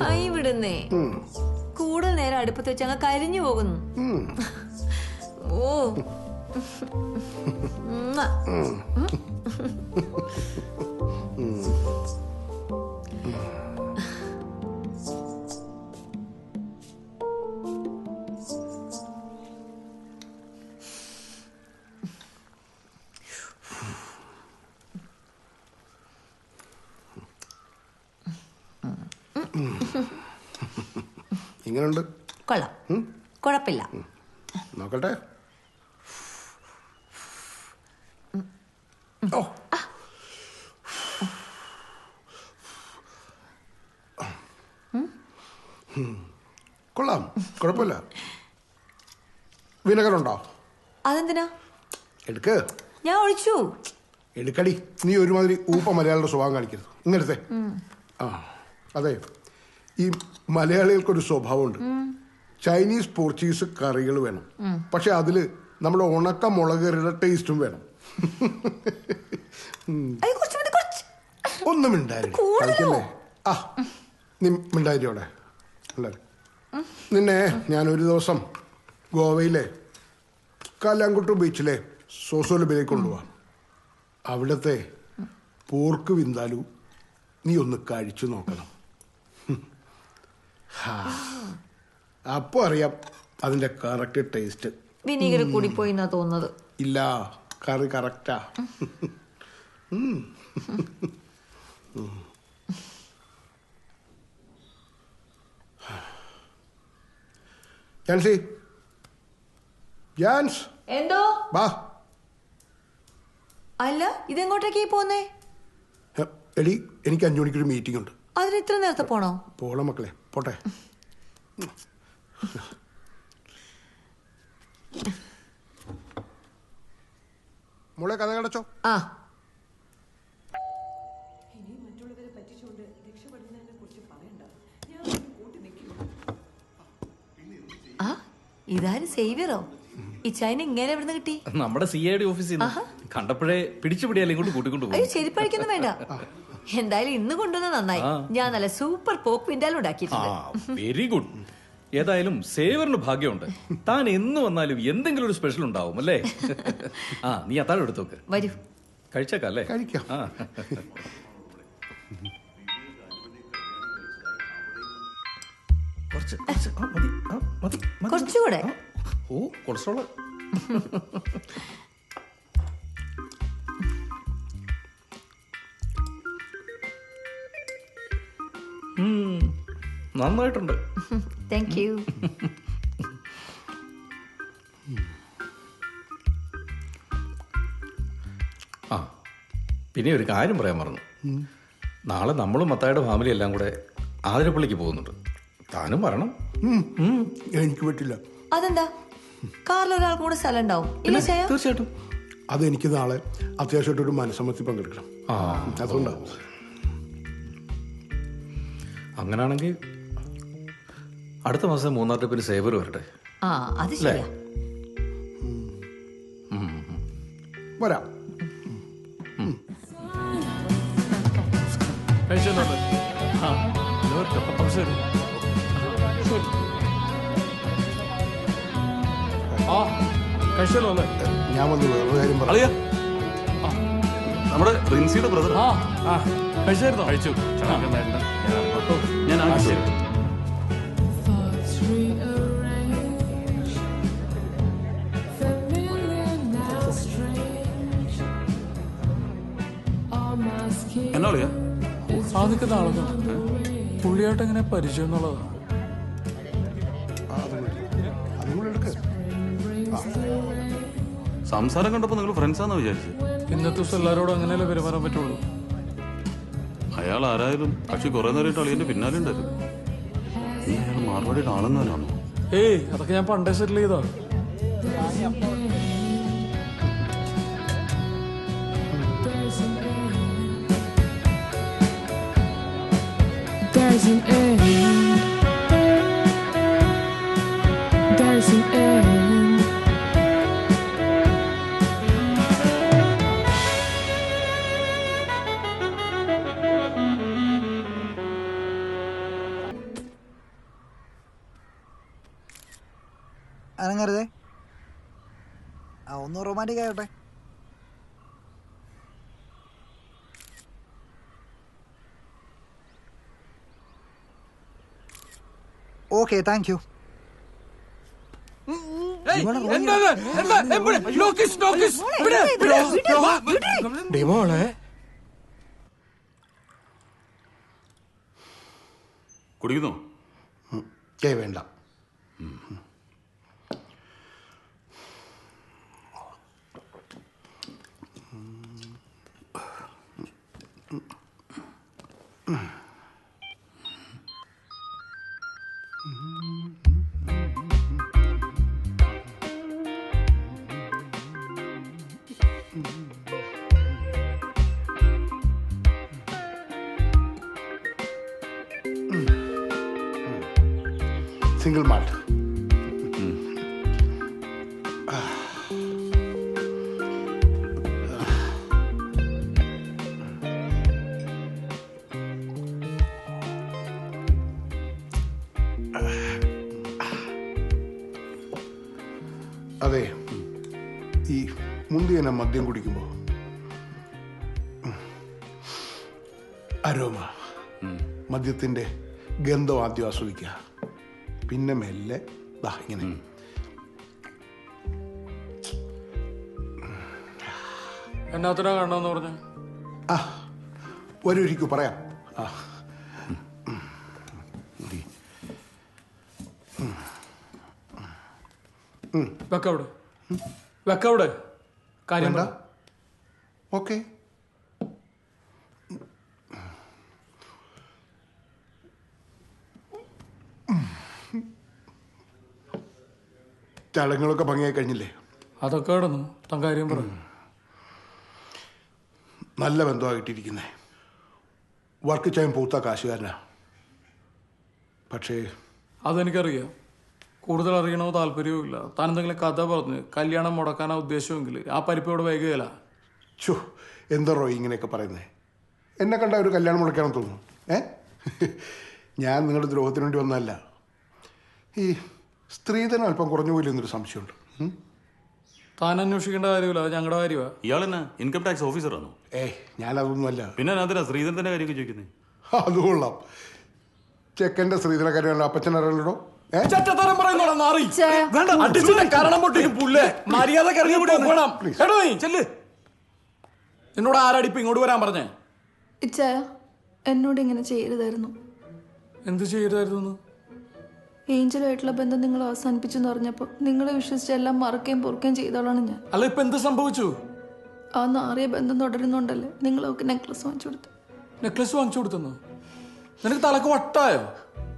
കൈ വിടുന്നേ കൂടുതൽ നേരം അടുപ്പത്ത് വെച്ച് അങ്ങ് കരിഞ്ഞു പോകുന്നു. ഓ. ഉമ്മ. ഇങ്ങനെയുണ്ട് കൊള്ളാം കുഴപ്പമില്ല നോക്കട്ടെ ഓ ഉം. കൊള്ളാം കുഴപ്പമില്ല. വിനകരുണ്ടോ അതെന്തിനാ? എടുക്ക്. ഞാൻ ഒഴിച്ചു. എടുക്കടി. നീ ഒരുമാതിരി ഊപ്പ മലയാളിയുടെ സ്വഭാവം കാണിക്കരുത്. ഇങ്ങനത്തെ ആ അതെ. ഈ മലയാളികൾക്കൊരു സ്വഭാവമുണ്ട്. ചൈനീസ് പോർച്ചുഗീസ് കറികൾ വേണം. പക്ഷെ അതിൽ നമ്മുടെ ഉണക്ക മുളകറിയുടെ ടേസ്റ്റും വേണം. ഒന്നും മിണ്ടായിരുന്നു? ആ നീ മിണ്ടായിരിക്കോടെ അല്ലേ? നിന്നെ ഞാൻ ഒരു ദിവസം ഗോവയിലെ കാലാങ്കുട്ടു ബീച്ചിലെ സോസോലബിലേക്ക് കൊണ്ടുപോവാം. അവിടത്തെ പോർക്ക് വിന്താലു നീ ഒന്ന് കഴിച്ചു നോക്കണം. അപ്പൊ അറിയാം അതിന്റെ കറക്റ്റ് ടേസ്റ്റ് വിനീഗർ കൂടി പോയി എന്നാ തോന്നുന്നത്. ഇല്ല കറി കറക്റ്റാ ജാൻസി ജാൻസ് എന്തോ? വാ. അല്ല ഇതെങ്ങോട്ടേക്ക് പോന്നേ? എടി എനിക്ക് അഞ്ചു മണിക്കൊരു മീറ്റിംഗ് ഉണ്ട് അതിന് ഇത്ര നേരത്തെ പോണോ? പോളെ മക്കളെ പോട്ടെ. മോളെ കഥ കടച്ചോ? ആ. ഇതാരും സേവിയറോ? ഈ ചൈന ഇങ്ങനെ എവിടുന്ന് കിട്ടി? നമ്മുടെ സി ഐ ഡി ഓഫീസിൽ നിന്ന്. കണ്ടപ്പോഴേ പിടിച്ചുപിടിയാലും ഇങ്ങോട്ട് കൂട്ടിക്കൊണ്ട് അയ്യോ പോകും ചെരുപ്പഴിക്കൊന്നും വേണ്ട എന്തായാലും ഇന്ന് കൊണ്ടുവന്ന നന്നായി. ഞാൻ നല്ല സൂപ്പർ പോക്ക് പിൻഡാലും ആ ഉണ്ടാക്കിയിട്ടുണ്ട് വെരി ഗുഡ്. ഏതായാലും സേവറിന് ഭാഗ്യമുണ്ട്. താൻ എന്ന് വന്നാലും എന്തെങ്കിലും ഒരു സ്പെഷ്യൽ ഉണ്ടാവും അല്ലേ? ആ നീ അത്താഴം എടുത്തോക്ക് വരൂ. കഴിച്ചേക്കാം അല്ലേ? കഴിക്കാം. കുറച്ച് കുറച്ച് ആ, മതി ആ, മതി മതി. കുറച്ചുകൂടെ. ഓ കൊളസ്ട്രോൾ നന്നായിട്ടുണ്ട്. താങ്ക് യു ആ പിന്നെ ഒരു കാര്യം പറയാൻ മറന്നു. നാളെ നമ്മളും മത്തായുടെ ഫാമിലി എല്ലാം കൂടെ ആതിരപ്പള്ളിക്ക് പോകുന്നുണ്ട്. താനും വരണം. എനിക്ക് പറ്റില്ല. അതെന്താ? കാറിൽ ഒരാൾ കൂടെ സ്ഥലം ഉണ്ടാവും തീർച്ചയായിട്ടും. അത് എനിക്ക് നാളെ അത്യാവശ്യമായിട്ട് ഒരു മനസ്സമ്മത്തി പങ്കെടുക്കണം. ആ. അതുകൊണ്ടാണ് അങ്ങനാണെങ്കിൽ അടുത്ത മാസം മൂന്നാം ട്രിപ്പിന് സേവർ വരട്ടെ. ആ അത് ശരിയാ. വരാം. കഴിച്ചോന്നോട്ടെ ആ അപ്പം ശരി ആ കഴിച്ചല്ലോ അല്ലേ ഞാൻ വന്ന് വേറൊരു കാര്യം പറയാം നമ്മുടെ റിൻസിയുടെ ബ്രദർ ആ ആ കഴിച്ചായിരുന്നോ? കഴിച്ചു. ഞാൻ എന്നാ പറയാ ആ നിൽക്കുന്ന ആളൊക്കെ പുള്ളിയായിട്ട് എങ്ങനെ പരിചയം എന്നുള്ളതാ? സംസാരം കണ്ടപ്പോൾ നിങ്ങൾ ഫ്രണ്ട്സാന്ന് വിചാരിച്ചു ഇന്നത്തെ ദിവസം എല്ലാവരോടും അങ്ങനെയല്ലേ പെരുമാറാൻ പറ്റുള്ളൂ? അയാൾ ആരായാലും പക്ഷെ കുറെ നേരിട്ട് അളിയന്റെ പിന്നാലെ ഉണ്ടായിരുന്നു. നീ അയാൾ ഏയ് അതൊക്കെ ഞാൻ പണ്ടേ സെറ്റിൽ ചെയ്താ Doesn't hurt. ആ ഒന്ന് റൊമാന്റിക് ആയോട്ടെ ഓക്കെ താങ്ക് യു കുടിക്കുന്നു? കുടിക്കുന്നോ ഏ വേണ്ട. സിംഗിൾ മാൾട്ട് അതെ ഈ മുന്തിയന മദ്യം കുടിക്കുമ്പോൾ അരോമ. മദ്യത്തിന്റെ ഗന്ധം ആദ്യം ആസ്വദിക്കുക. പിന്നെ മെല്ലെ ദാ ഇങ്ങനെ. എന്നാത്തിനാ കാണണമെന്ന് പറഞ്ഞു? ആ വരൂരിക്കു പറയാം. ആ. വെക്കവിടെ വെക്കവിടെ കാര്യം. ഓക്കെ. ചടങ്ങുകളൊക്കെ ഭംഗിയായി കഴിഞ്ഞില്ലേ? അതൊക്കെ കിടന്നു തങ്കാര്യം കാര്യം പറ നല്ല ബന്ധമായിട്ടിരിക്കുന്നേ വർക്ക് ചെയ്യാൻ പൂത്ത കാശുകാരനാ. പക്ഷേ അതെനിക്കറിയാം. കൂടുതൽ അറിയണോ താല്പര്യവും ഇല്ല. താൻ എന്തെങ്കിലും കഥ പറഞ്ഞ് കല്യാണം മുടക്കാനാ ഉദ്ദേശമെങ്കിൽ ആ പരിപ്പോട് വൈകുകയില്ല. ചോ എന്തോ ഇങ്ങനെയൊക്കെ പറയുന്നേ? എന്നെ കണ്ട ഒരു കല്യാണം മുടക്കാണെന്ന് തോന്നുന്നു. ഏ? ഞാൻ നിങ്ങളുടെ ദ്രോഹത്തിന് വേണ്ടി വന്നതല്ല. ഈ സ്ത്രീധനം അല്പം കുറഞ്ഞു പോയില്ല എന്നൊരു സംശയമുണ്ട്? താൻ അന്വേഷിക്കേണ്ട കാര്യമില്ല അത് ഞങ്ങളുടെ കാര്യമാണ് ഇയാൾ എന്നാ ഇൻകം ടാക്സ് ഓഫീസറാണോ ഏയ് ഞാനതൊന്നുമല്ല. പിന്നെ അതിനാ ശ്രീധരന്റെ കാര്യമൊക്കെ ചോദിക്കുന്നത് അത് കൊള്ളാം. ചെക്കന്റെ സ്ത്രീധന കാര്യമല്ല അപ്പച്ചൻ ചെറ്റത്തരം പറയുന്നോടാ അടിച്ചിട്ട് കാരണം പൊട്ടിക്കും പുല്ലേ? മര്യാദ പോകണം നീ, ചെല്ല്. എന്നോട് ആരടിപ്പ് ഇങ്ങോട്ട് വരാൻ പറഞ്ഞേ? ഇച്ചായ എന്നോട് ഇങ്ങനെ ചെയ്യരുതായിരുന്നു. എന്ത് ചെയ്തായിരുന്നു ഏഞ്ചലുമായിട്ടുള്ള ബന്ധം നിങ്ങൾ അവസാനിപ്പിച്ചു എന്ന് പറഞ്ഞപ്പോൾ നിങ്ങളെ വിശ്വസിച്ച് എല്ലാം മറക്കുകയും പൊറുക്കുകയും ചെയ്തോളാണ് ഞാൻ. അല്ല ഇപ്പൊ എന്ത് സംഭവിച്ചു? ആ നാറിയ ബന്ധം തുടരുന്നുണ്ടല്ലേ? നിങ്ങൾ അവൾക്ക് നെക്ലസ് വാങ്ങിച്ചു കൊടുത്തു. നെക്ലസ് വാങ്ങിച്ചു കൊടുത്തോ നിനക്ക് തലക്ക് വട്ടായോ?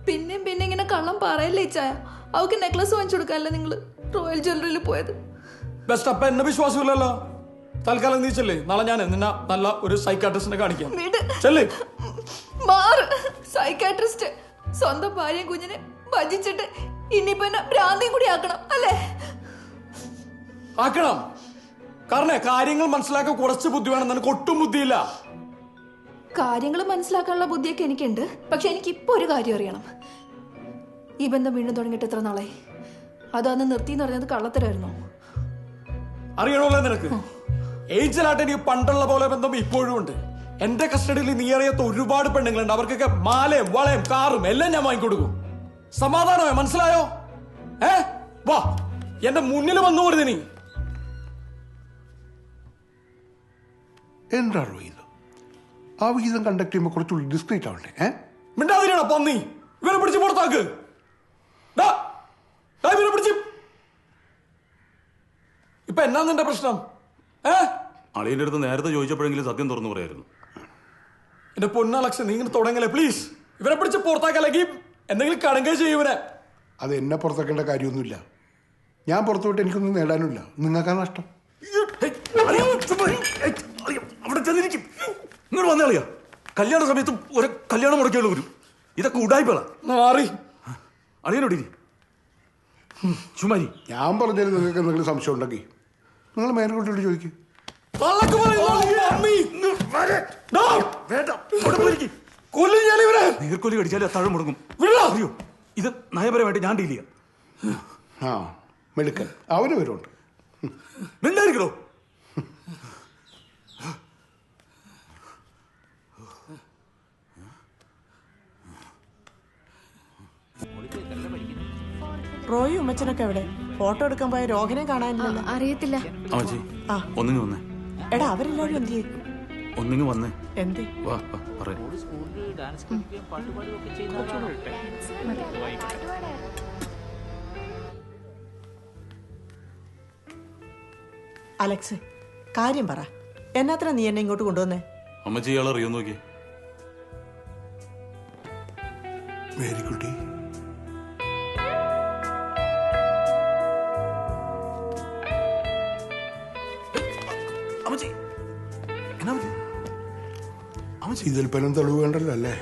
പിന്നെയും പിന്നെ ഇങ്ങനെ കള്ളം പറയല്ലേ ചായ? അവക്ക് നെക്ലസ് വാങ്ങിച്ചു കൊടുക്കാനല്ലേ നിങ്ങൾ റോയൽ ജ്വല്ലറിയിൽ പോയത്? ബെസ്റ്റ് അപ്പ എന്നെ വിശ്വാസമില്ലല്ലോ. തൽക്കാലം നീ ചെല്ലേ. നാളെ ഞാൻ നിന്നെ നല്ല ഒരു സൈക്കാട്രിസ്റ്റിനെ കാണിക്കാം. വീട്. ചെല്ലേ. മാറ്. സൈക്കാട്രിസ്റ്റ് സ്വന്തം ഭാര്യയും കുഞ്ഞിനെ ഭജിച്ചിട്ട് ഇനിയിപ്പോ എന്നെ ഭ്രാന്തി കൂടി ആക്കണം അല്ലേ? ആക്കണം. കാരണം കാര്യങ്ങൾ മനസ്സിലാക്കാൻ കുറച്ച് ബുദ്ധി വേണം. നിനക്ക് ഒട്ടും ബുദ്ധിയില്ല. കാര്യങ്ങൾ മനസ്സിലാക്കാനുള്ള ബുദ്ധിയൊക്കെ എനിക്കുണ്ട്. പക്ഷെ എനിക്ക് ഇപ്പൊ ഒരു കാര്യം അറിയണം. ഈ ബന്ധം വീണ്ടും തുടങ്ങിയിട്ട് എത്ര നാളായി? അതന്ന് നിർത്തി എന്ന് പറഞ്ഞത് കള്ളത്തരായിരുന്നു? അറിയണമല്ലോ നിനക്ക്. ഏഞ്ചലായിട്ട് എനിക്ക് പണ്ടുള്ള പോലെ ബന്ധം ഇപ്പോഴും ഉണ്ട്. എന്റെ കസ്റ്റഡിയിൽ നീ അറിയാത്ത ഒരുപാട് പെണ്ണുങ്ങളുണ്ട്. അവർക്കൊക്കെ മാലയും വളയും കാറും എല്ലാം ഞാൻ വാങ്ങിക്കൊടുക്കും. സമാധാനമോ മനസ്സിലായോ? ഏ? വാ എന്റെ മുന്നിൽ വന്നു പോരുത് നീ. എന്താണോ ഇത് ആ വിഹിതം കണ്ടക്ട് ചെയ്യുമ്പോൾ കുറച്ചുകൂടി ഡിസ്ക്രീറ്റ് ആവണ്ടേ ഏ? മിണ്ടാതിരിയാണോ പന്നി. ഇവരെ പിടിച്ച് പുറത്താക്ക്. ഇവരെ പിടിച്ച്. ഇപ്പൊ എന്നാ നിന്റെ പ്രശ്നം? ഏ? അളിയുടെ അടുത്ത് നേരത്തെ ചോദിച്ചപ്പോഴെങ്കിലും സത്യം തുറന്നു പറയായിരുന്നു. എന്റെ പൊന്നാലക്ഷൻ നീ ഇങ്ങനെ തുടങ്ങലേ പ്ലീസ് ഇവരെ പിടിച്ച് പുറത്താക്കല്ലെങ്കിൽ എന്തെങ്കിലും കടങ്കൈ ചെയ്യും അത് എന്നെ പുറത്തേക്കേണ്ട കാര്യമൊന്നുമില്ല. ഞാൻ പുറത്തു വിട്ട് എനിക്കൊന്നും നേടാനില്ല. നിങ്ങൾക്കാ നഷ്ടം. അവിടെ ചെന്നിരിക്കും. ഇങ്ങോട്ട് വന്നേ അളിയാ. കല്യാണ സമയത്ത് ഒരു കല്യാണം മുടക്കിയുള്ള വരും. ഇതൊക്കെ ഉടായ്പളാ മാറി. അളിയനോടി ചുമരി ഞാൻ പറഞ്ഞാൽ നിങ്ങൾക്ക് എന്തെങ്കിലും സംശയം ഉണ്ടെങ്കിൽ നിങ്ങൾ മേനക്കുട്ടിയോട് ചോദിക്കും. തള്ളക്ക് പറയുന്നു, അമ്മി. ഡാ, കൊല്ലും ഞാൻ ഇവരെ നീർക്കോലി കടിച്ചാലും അത്താഴം മുടങ്ങും. അറിയോ? ഇത് നയപരമായിട്ട് ഞാൻ ഡീൽ ചെയ്യാം. ആ മെടുക്കൻ അവന് വരുന്നുണ്ട് മിണ്ടായിരിക്കണോ? റോയും ഉമ്മച്ചനൊക്കെ എവിടെ? ഫോട്ടോ എടുക്കാൻ പോയ രോഗനെ കാണാനില്ല അറിയത്തില്ല. അമ്മച്ചി ആ. ഒന്നിങ്ങ് വന്നേ. എടാ അവരെല്ലാവരും എന്ത് ചെയ്യും? ഒന്നിങ്ങ് വന്നേ. എന്ത്? വാ വാ പറയാം. അലക്സ് കാര്യം പറ. എന്നാത്ര നീ എന്നെ ഇങ്ങോട്ട് കൊണ്ടുവന്നേ? അമ്മച്ചി ഇയാളെ അറിയോ നോക്കി മേരിക്കുട്ടി ഇതിൽ പലം തെളിവ് വേണ്ടല്ലോ അല്ലേ?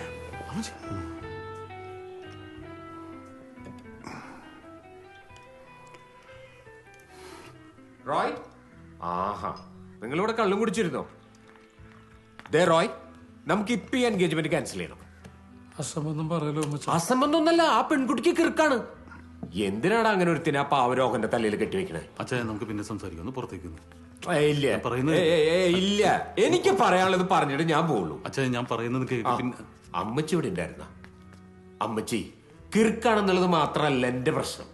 റോയ്? ആഹാ നിങ്ങളിവിടെ കള്ളും കുടിച്ചിരുന്നോ? ദേ റോയ് നമുക്ക് ഇപ്പൊ ഈ എൻഗേജ്മെന്റ് ക്യാൻസൽ ചെയ്യണം. അസംബന്ധം പറയലോ അസംബന്ധം ഒന്നല്ല ആ പെൺകുട്ടിക്ക് കിറുക്കാണ്. എന്തിനാണ് അങ്ങനെ ഒരുത്തിനെ ആ പാവരോഹന്റെ തലയിൽ കെട്ടിവെക്കണേ? അച്ഛാ നമുക്ക് പിന്നെ സംസാരിക്കുന്നു പുറത്തേക്കുന്നു പുറത്തേക്ക് ഇല്ല. പറയുന്നത് ഏയ് ഏയ് ഏയ് ഇല്ല. എനിക്ക് പറയാനുള്ളത് പറഞ്ഞിട്ട് ഞാൻ പോകുള്ളൂ അച്ഛാ ഞാൻ പറയുന്നത് പിന്നെ അമ്മച്ചി ഇവിടെ ഉണ്ടായിരുന്ന? അമ്മച്ചി കിറുക്കാണെന്നുള്ളത് മാത്രമല്ല എന്റെ പ്രശ്നം.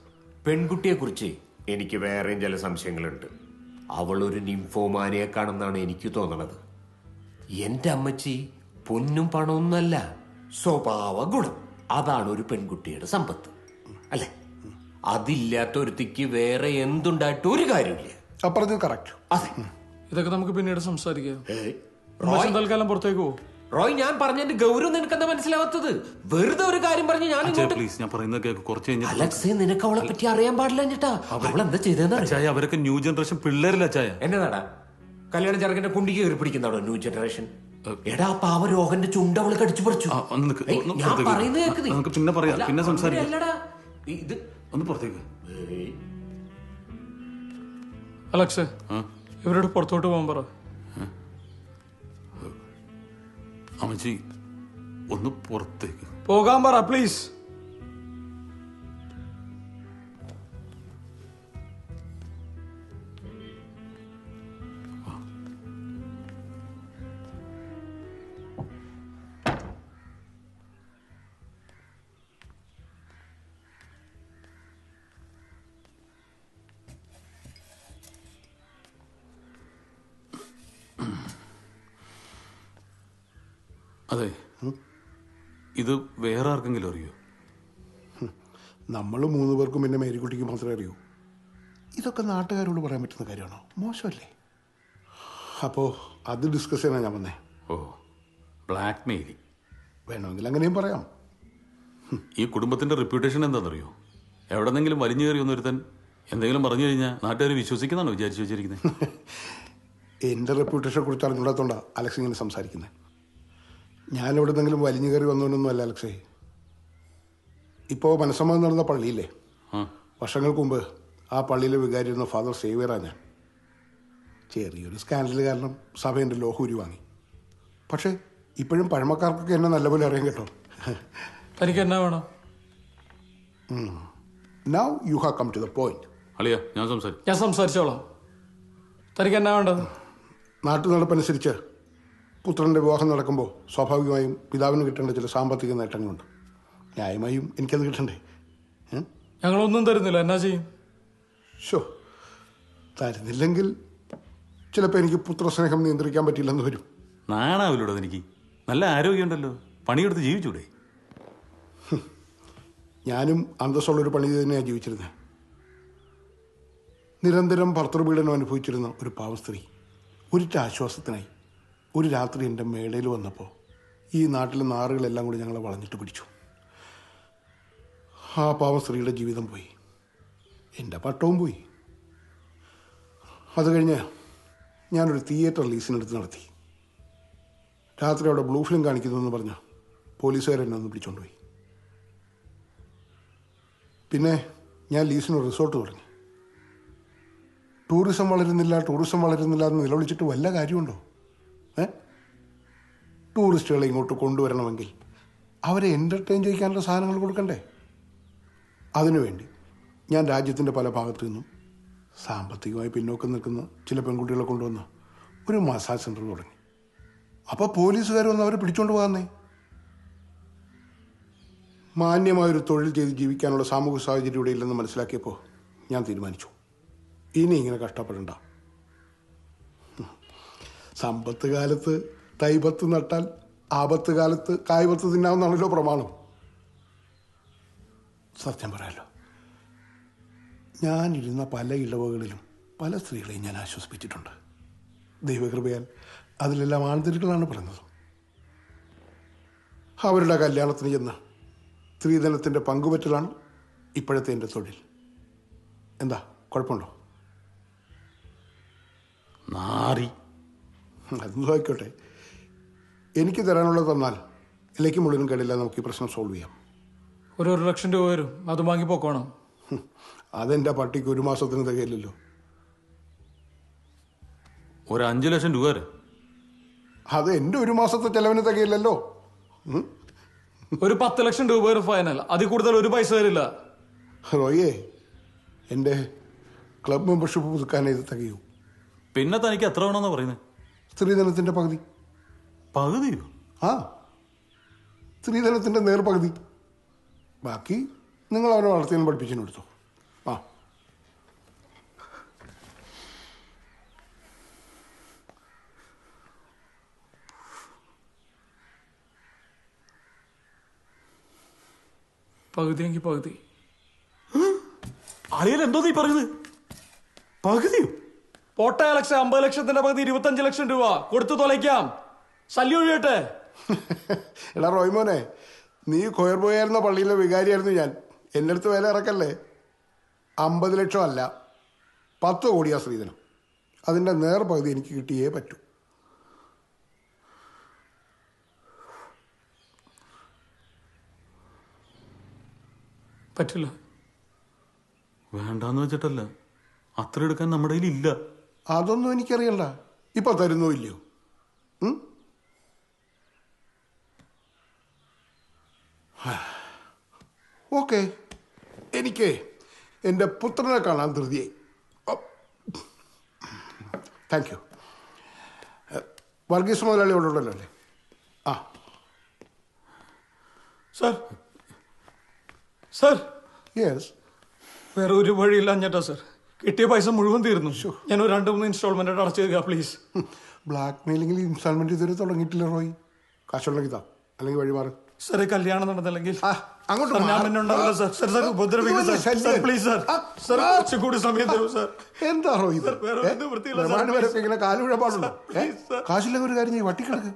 പെൺകുട്ടിയെ കുറിച്ച് എനിക്ക് വേറെയും ചില സംശയങ്ങളുണ്ട്. അവൾ ഒരു നിംഫോമാനിയെക്കാണെന്നാണ് എനിക്ക് തോന്നണത്. എന്റെ അമ്മച്ചി പൊന്നും പണമൊന്നല്ല സ്വഭാവ ഗുണം അതാണ് ഒരു പെൺകുട്ടിയുടെ സമ്പത്ത്. അല്ലെ? അതില്ലാത്ത ഒരുത്തിക്ക് വേറെ എന്തുണ്ടായിട്ട് ഒരു കാര്യമില്ല അപ്പറഞ്ഞത് കറക്റ്റ് അതെ. ഇതൊക്കെ നമുക്ക് പിന്നീട് സംസാരിക്കാം. തൽക്കാലം പുറത്തേക്ക് പോകും റോയ് ഞാൻ പറഞ്ഞതിന്റെ ഗൗരവം നിനക്കെന്താ മനസ്സിലാവാത്തത്? വെറുതെ ഒരു കാര്യം പറഞ്ഞ് ഞാൻ ഇങ്ങോട്ട് പ്ലീസ് ഞാൻ പറയുന്നത് കേക്ക് കുറച്ച് കഴിഞ്ഞിട്ട് അലക്സ് നിനക്ക് അവളെ പറ്റി അറിയാൻ പാടില്ല ചേട്ടാ അവൾ എന്താ അവരൊക്കെ ന്യൂ ജനറേഷൻ പിള്ളേരില്ല അച്ചായ എന്നതാടാ? കല്യാണ ചെറുക്കന്റെ കുണ്ടിക്ക് കയറി പിടിക്കുന്നതാണോ ന്യൂ ജനറേഷൻ? എടാ പാവ രോഹന്റെ ചുണ്ട് അവൾ കടിച്ചു പറിച്ചു. ഞാൻ പറയുന്നത് കേൾക്കുന്നത് കേക്ക് നമുക്ക് പിന്നെ പറയാം. പിന്നെ സംസാരിക്കാം. ഇത് ഒന്ന് പുറത്തേക്ക്. അലക്സേ ഇവരോട് പുറത്തോട്ട് പോകാൻ പറ. അമ്മച്ചി ഒന്ന് പുറത്തേക്ക്. പോകാൻ പറ പ്ലീസ് ഇത് വേറെ ആർക്കെങ്കിലും അറിയോ? നമ്മൾ മൂന്ന് പേർക്കും പിന്നെ മേരിക്കുട്ടിക്ക് മാത്രമേ അറിയൂ. ഇതൊക്കെ നാട്ടുകാരോട് പറയാൻ പറ്റുന്ന കാര്യമാണോ? മോശമല്ലേ? അപ്പോ അത് ഡിസ്കസ് ചെയ്യാനാണ് ഞാൻ വന്നേ. ഓ ബ്ലാക്ക് മെയിലിംഗ് വേണമെങ്കിൽ അങ്ങനെയും പറയാം. ഈ കുടുംബത്തിന്റെ റെപ്യൂട്ടേഷൻ എന്താണെന്നറിയോ? എവിടെന്നെങ്കിലും വലിഞ്ഞു കയറി ഒന്നൊരുത്തൻ എന്തെങ്കിലും പറഞ്ഞു കഴിഞ്ഞാൽ നാട്ടുകാർ വിശ്വസിക്കുന്നതാണോ വിചാരിച്ചു വെച്ചിരിക്കുന്നത് എന്റെ റെപ്യൂട്ടേഷനെ കുറിച്ച് അറിഞ്ഞൂടാത്തോണ്ടാണ് അലക്സ് ഇങ്ങനെ സംസാരിക്കുന്നത് ഞാൻ എവിടെ നിന്നെങ്കിലും വലിഞ്ഞു കയറി വന്നവനൊന്നും അല്ല അലക്ഷേ ഇപ്പോൾ മനസ്സമ്മതം നടന്ന പള്ളിയില്ലേ? വർഷങ്ങൾക്ക് മുമ്പ് ആ പള്ളിയിലെ വികാരിയിരുന്ന ഫാദർ സേവിയറാണ് ഞാൻ. ചെറിയൊരു സ്കാൻഡൽ കാരണം സഭ എന്റെ ലോഹൂരി വാങ്ങി പക്ഷേ ഇപ്പോഴും പഴമക്കാർക്കൊക്കെ എന്നെ നല്ലപോലെ അറിയാം കേട്ടോ. തനിക്ക് എന്നാ വേണം now you have come to the point അളിയ ഞാൻ ഞാൻ സംസാരിച്ചോളാം. തനിക്ക് എന്നാ വേണ്ടത്? നാട്ടു നടപ്പനുസരിച്ച് പുത്രന്റെ വിവാഹം നടക്കുമ്പോൾ സ്വാഭാവികമായും പിതാവിന് കിട്ടേണ്ട ചില സാമ്പത്തിക നേട്ടങ്ങളുണ്ട്. ന്യായമായും എനിക്കത് കിട്ടണ്ടേ? ഞങ്ങളൊന്നും തരുന്നില്ല. എന്നാ ചെയ്യും? ഷോ തരുന്നില്ലെങ്കിൽ ചിലപ്പോൾ എനിക്ക് പുത്രസ്നേഹം നിയന്ത്രിക്കാൻ പറ്റില്ലെന്ന് വരും. നാണാവില്ലൂടെ എനിക്ക്. നല്ല ആരോഗ്യമുണ്ടല്ലോ. പണിയെടുത്ത് ജീവിച്ചൂടെ? ഞാനും അന്തസ്സുള്ളൊരു പണി തന്നെയാണ് ജീവിച്ചിരുന്നത് നിരന്തരം ഭർത്തൃപീഡനം അനുഭവിച്ചിരുന്ന ഒരു പാവ സ്ത്രീ ഒരിറ്റ ആശ്വാസത്തിനായി ഒരു രാത്രി എന്റെ മേടയിൽ വന്നപ്പോൾ ഈ നാട്ടിലെ നാറുകളെല്ലാം കൂടി ഞങ്ങളെ വളഞ്ഞിട്ട് പിടിച്ചു. ആ പാവ സ്ത്രീയുടെ ജീവിതം പോയി. എന്റെ പട്ടവും പോയി. അത് കഴിഞ്ഞ് ഞാനൊരു തിയേറ്റർ ലീസിനെടുത്ത് നടത്തി. രാത്രി അവിടെ ബ്ലൂ ഫിലിം കാണിക്കുന്നതെന്ന് പറഞ്ഞ് പോലീസുകാരെന്നെ ഒന്ന് പിടിച്ചോണ്ടുപോയി പിന്നെ ഞാൻ ലീസിന് റിസോർട്ട് തുടങ്ങി. ടൂറിസം വളരുന്നില്ല ടൂറിസം വളരുന്നില്ല എന്ന് നിലവിളിച്ചിട്ട് വല്ല കാര്യമുണ്ടോ? ടൂറിസ്റ്റുകളെ ഇങ്ങോട്ട് കൊണ്ടുവരണമെങ്കിൽ അവരെ എന്റർടൈൻ ചെയ്യിക്കാനുള്ള സാധനങ്ങൾ കൊടുക്കണ്ടേ? അതിനുവേണ്ടി ഞാൻ രാജ്യത്തിന്റെ പല ഭാഗത്തു നിന്നും സാമ്പത്തികമായി പിന്നോക്കം നിൽക്കുന്ന ചില പെൺകുട്ടികളെ കൊണ്ടുവന്ന് ഒരു മസാജ് സെന്റർ തുടങ്ങി. അപ്പോൾ പോലീസുകാർ വന്ന് അവരെ പിടിച്ചുകൊണ്ട് പോകാന്നേ മാന്യമായൊരു തൊഴിൽ ചെയ്ത് ജീവിക്കാനുള്ള സാമൂഹ്യ സാഹചര്യം ഇവിടെ ഇല്ലെന്ന് മനസ്സിലാക്കിയപ്പോൾ ഞാൻ തീരുമാനിച്ചു. ഇനി ഇങ്ങനെ കഷ്ടപ്പെടണ്ട. സമ്പത്ത് കാലത്ത് തൈപത്ത് നട്ടാൽ ആപത്ത് കാലത്ത് കായ്പത്ത് തിന്നാവുന്നാണല്ലോ പ്രമാണം. സത്യം പറയാലോ. ഞാനിരുന്ന പല ഇളവുകളിലും പല സ്ത്രീകളെയും ഞാൻ ആശ്വസിപ്പിച്ചിട്ടുണ്ട്. ദൈവകൃപയാൽ അതിലെല്ലാം ആന്തരികളാണ് പറയുന്നത് അവരുടെ കല്യാണത്തിന് ചെന്ന് സ്ത്രീധനത്തിന്റെ പങ്കുപറ്റലാണ് ഇപ്പോഴത്തെ എന്റെ തൊഴിൽ. എന്താ കുഴപ്പമുണ്ടോ? നാറി. അതൊന്നും ആയിക്കോട്ടെ എനിക്ക് തരാനുള്ളത് തന്നാൽ ഇലയ്ക്ക് മുഴുവനും കേടില്ല നമുക്ക് ഈ പ്രശ്നം സോൾവ് ചെയ്യാം. ഒരു ഒരു ലക്ഷം രൂപ വരും. അത് വാങ്ങി പോക്കോണം. അതെന്റെ പട്ടിക്ക് ഒരു മാസത്തിന് തികയില്ലല്ലോ. ഒരു അഞ്ചു ലക്ഷം രൂപ വരെ. അത് എന്റെ ഒരു മാസത്തെ ചെലവിന് തികയില്ലല്ലോ. ഉം? ഒരു പത്ത് ലക്ഷം രൂപ വരും ഫൈനൽ അതിൽ കൂടുതൽ ഒരു പൈസ വരില്ല. റോയേ എന്റെ ക്ലബ് മെമ്പർഷിപ്പ് പുതുക്കാനേ ഇത് തികയൂ. പിന്നെ തനിക്ക് എത്ര വേണമെന്നാ പറയുന്നത് സ്ത്രീധനത്തിന്റെ പകുതി. പകുതിയോ? ആ. സ്ത്രീധനത്തിന്റെ നേർപകുതി. ബാക്കി നിങ്ങൾ അവരെ വളർത്തിയും പഠിപ്പിച്ചു എടുത്തോ ആ പകുതിയെങ്കിൽ പകുതി. അളിയൻ എന്തോ നീ പറയുന്നത്? പകുതിയോ? പോട്ടയ ലക്ഷം അമ്പത് ലക്ഷത്തിന്റെ പകുതി ഇരുപത്തഞ്ച് ലക്ഷം രൂപ. കൊടുത്തു തൊലയ്ക്കാം. ശല്യം ഒഴിയട്ടെ. എടാ റോയ്മോനെ നീ കൊയർ പോയായിരുന്ന പള്ളിയിലെ വികാരിയായിരുന്നു ഞാൻ. എന്റെ അടുത്ത് വില ഇറക്കല്ലേ? അമ്പത് ലക്ഷം അല്ല പത്ത് കോടിയാ ശ്രീധനം അതിന്റെ നേർപകുതി എനിക്ക് കിട്ടിയേ പറ്റൂ. പറ്റില്ല. വേണ്ടാന്ന് വെച്ചിട്ടല്ല അത്ര എടുക്കാൻ നമ്മുടെ കയ്യിൽ ഇല്ല. അതൊന്നും എനിക്കറിയണ്ട. ഇപ്പൊ തരുന്നോ ഇല്ലയോ? ഓക്കെ. എനിക്ക് എന്റെ പുത്രനെ കാണാൻ ധൃതിയായി. Thank you. വർഗീസ് മുതലാളി ഇവിടെ ഉണ്ടല്ലോ അല്ലേ? ആ. സർ. സർ. യെസ് വേറെ ഒരു വഴിയില്ല അഞ്ഞട്ടാ സർ. കിട്ടിയ പൈസ മുഴുവൻ തീർന്നു. ഞാൻ ഒരു രണ്ട് മൂന്ന് ഇൻസ്റ്റാൾമെന്റ് ആയിട്ട് അടച്ചു തരിക പ്ലീസ് ബ്ലാക്ക് മെയിലിംഗിൽ ഇൻസ്റ്റാൾമെന്റ് ഇതുവരെ തുടങ്ങിയിട്ടില്ല റോയ്. കാശുണ്ടെങ്കിൽ താ. അല്ലെങ്കിൽ വഴിമാറ്. സാറേ കല്യാണം നടന്നില്ലെങ്കിൽ അങ്ങോട്ട് ഞാൻ. പിന്നെ ഉണ്ടാവില്ല sir sir sir sir sir please sir sir. സമയം തരൂ സാർ ഇത്? ഇങ്ങനെ. കാശില്ലെങ്കിൽ ഒരു കാര്യം നീ വട്ടിക്കിടക്ക്.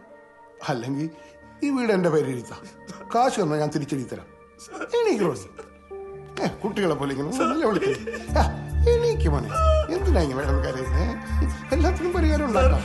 അല്ലെങ്കിൽ ഈ വീട് എന്റെ പേര് എഴുതാം. കാശ് തന്നാൽ ഞാൻ തിരിച്ചെഴുതി തരാം. എനിക്ക് റോസി കുട്ടികളെ പോലെ ഇങ്ങനെ നല്ല വിളിക്കുന്നു എനിക്ക് മോനെ എന്തിനാ ഇങ്ങനെ വേണം കരയുന്നേ? എല്ലാത്തിനും പരിഹാരം ഉണ്ടാക്കാം.